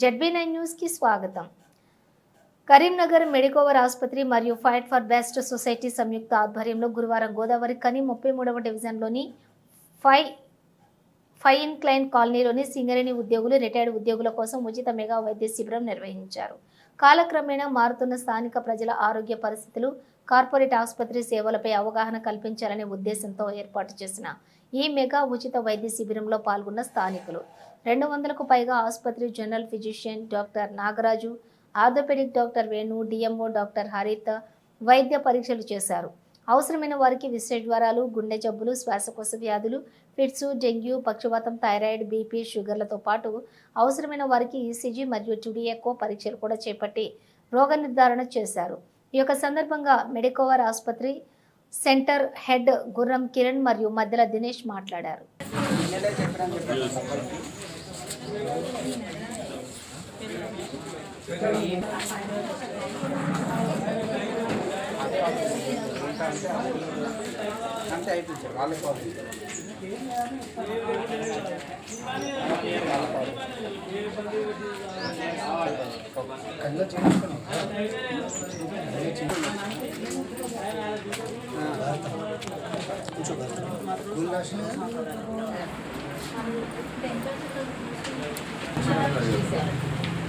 ZB nine న్యూస్కి స్వాగతం. Karimnagar Medicover ఆసుపత్రి మరియు ఫైట్ ఫర్ బెస్ట్ సొసైటీ సంయుక్త ఆధ్వర్యంలో గురువారం గోదావరి కని ముప్పై మూడవ డివిజన్లోని ఫై ఫైవ్ ఇన్ క్లైన్ కాలనీలోని సింగరేణి ఉద్యోగులు రిటైర్డ్ ఉద్యోగుల కోసం ఉచిత మెగా వైద్య శిబిరం నిర్వహించారు. కాలక్రమేణా మారుతున్న స్థానిక ప్రజల ఆరోగ్య పరిస్థితులు కార్పొరేట్ ఆసుపత్రి సేవలపై అవగాహన కల్పించాలనే ఉద్దేశంతో ఏర్పాటు చేసిన ఈ మెగా ఉచిత వైద్య శిబిరంలో పాల్గొన్న స్థానికులు. రెండు వందలకు పైగా ఆసుపత్రి general physician doctor Nagaraju orthopedic doctor Venu DMO doctor Haritha వైద్య పరీక్షలు చేశారు. అవసరమైన వారికి విశ్వజ్వరాలు గుండె జబ్బులు శ్వాసకోశ వ్యాధులు ఫిట్స్ డెంగ్యూ పక్షవాతం థైరాయిడ్ బీపీ షుగర్లతో పాటు అవసరమైన వారికి ఈసీజీ మరియు టుడి పరీక్షలు కూడా చేపట్టి రోగ నిర్ధారణ చేశారు. ఈ యొక్క సందర్భంగా మెడికోవర్ ఆసుపత్రి సెంటర్ హెడ్ గుర్రం కిరణ్ మరియు మధ్యల దినేష్ మాట్లాడారు. అంతే అయిపోయింది వాళ్ళే కళ్ళు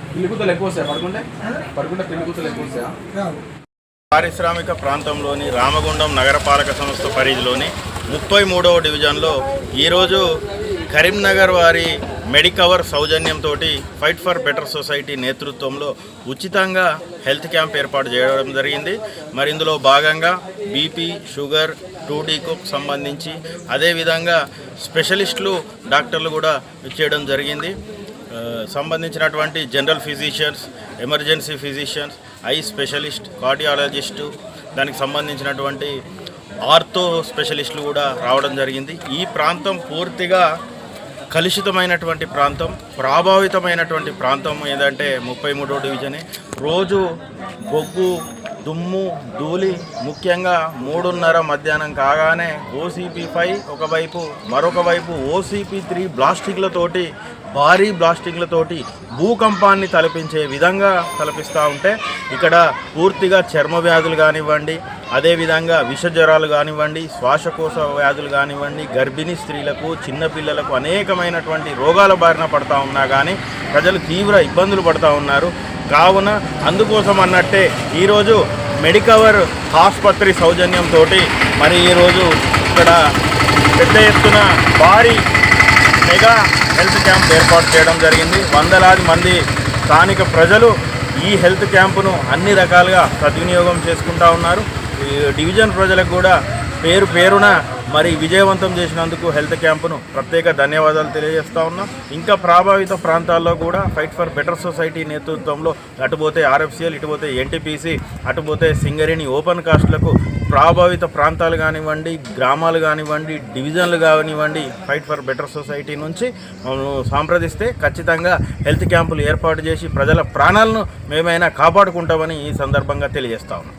పిల్లి కూతలు ఎక్కువ వస్తాయి? పడుకుంటే? పడుకుంటే పిల్లి కూతలు ఎక్కువ వస్తాయా? పారిశ్రామిక ప్రాంతంలోని రామగుండం నగరపాలక సంస్థ పరిధిలోని ముప్పై మూడవ డివిజన్లో ఈరోజు కరీంనగర్ వారి మెడికవర్ సౌజన్యంతో ఫైట్ ఫర్ బెటర్ సొసైటీ నేతృత్వంలో ఉచితంగా హెల్త్ క్యాంప్ ఏర్పాటు చేయడం జరిగింది. మరి ఇందులో భాగంగా బీపీ షుగర్ టూడీకు సంబంధించి అదేవిధంగా స్పెషలిస్టులు డాక్టర్లు కూడా చేయడం జరిగింది. సంబంధించినటువంటి general physicians emergency physicians eye specialist cardiologist దానికి సంబంధించినటువంటి ఆర్థో స్పెషలిస్టులు కూడా రావడం జరిగింది. ఈ ప్రాంతం పూర్తిగా కలుషితమైనటువంటి ప్రాంతం ప్రభావితమైనటువంటి ప్రాంతం ఏదంటే ముప్పై మూడో డివిజనే. రోజు బొగ్గు దుమ్ము ధూళి ముఖ్యంగా మూడున్నర మధ్యాహ్నం కాగానే ఓసీపీ ఫైవ్ ఒకవైపు మరొక వైపు ఓసీపీ త్రీ బ్లాస్టిక్లతోటి భారీ బ్లాస్టింగ్లతోటి భూకంపాన్ని తలపించే విధంగా తలపిస్తూ ఉంటే ఇక్కడ పూర్తిగా చర్మ వ్యాధులు కానివ్వండి అదేవిధంగా విష జ్వరాలు కానివ్వండి శ్వాసకోశ వ్యాధులు కానివ్వండి గర్భిణీ స్త్రీలకు చిన్నపిల్లలకు అనేకమైనటువంటి రోగాల బారిన పడతా ఉన్నా కానీ ప్రజలు తీవ్ర ఇబ్బందులు పడతా ఉన్నారు. కావున అందుకోసం అన్నట్టే ఈరోజు మెడికవర్ ఆసుపత్రి సౌజన్యంతో మరి ఈరోజు ఇక్కడ పెద్ద ఎత్తున భారీ మెగా హెల్త్ క్యాంప్ ఏర్పాటు చేయడం జరిగింది. వందలాది మంది స్థానిక ప్రజలు ఈ హెల్త్ క్యాంపును అన్ని రకాలుగా సద్వినియోగం చేసుకుంటా ఉన్నారు. డివిజన్ ప్రజలకు కూడా పేరు పేరున మరి విజయవంతం చేసినందుకు హెల్త్ క్యాంపును ప్రత్యేక ధన్యవాదాలు తెలియజేస్తా ఉన్నాం. ఇంకా ప్రభావిత ప్రాంతాల్లో కూడా ఫైట్ ఫర్ బెటర్ సొసైటీ నేతృత్వంలో అటుపోతే ఆర్ఎఫ్సిఎల్ ఇటుపోతే ఎన్టీపీసీ అటుపోతే సింగరేణి ఓపెన్ కాస్ట్లకు ప్రభావిత ప్రాంతాలు కానివ్వండి గ్రామాలు కానివ్వండి డివిజన్లు కానివ్వండి ఫైట్ ఫర్ బెటర్ సొసైటీ నుంచి మమ్మల్ని సంప్రదిస్తే ఖచ్చితంగా హెల్త్ క్యాంపులు ఏర్పాటు చేసి ప్రజల ప్రాణాలను మేమైనా కాపాడుకుంటామని ఈ సందర్భంగా తెలియజేస్తా ఉన్నాం.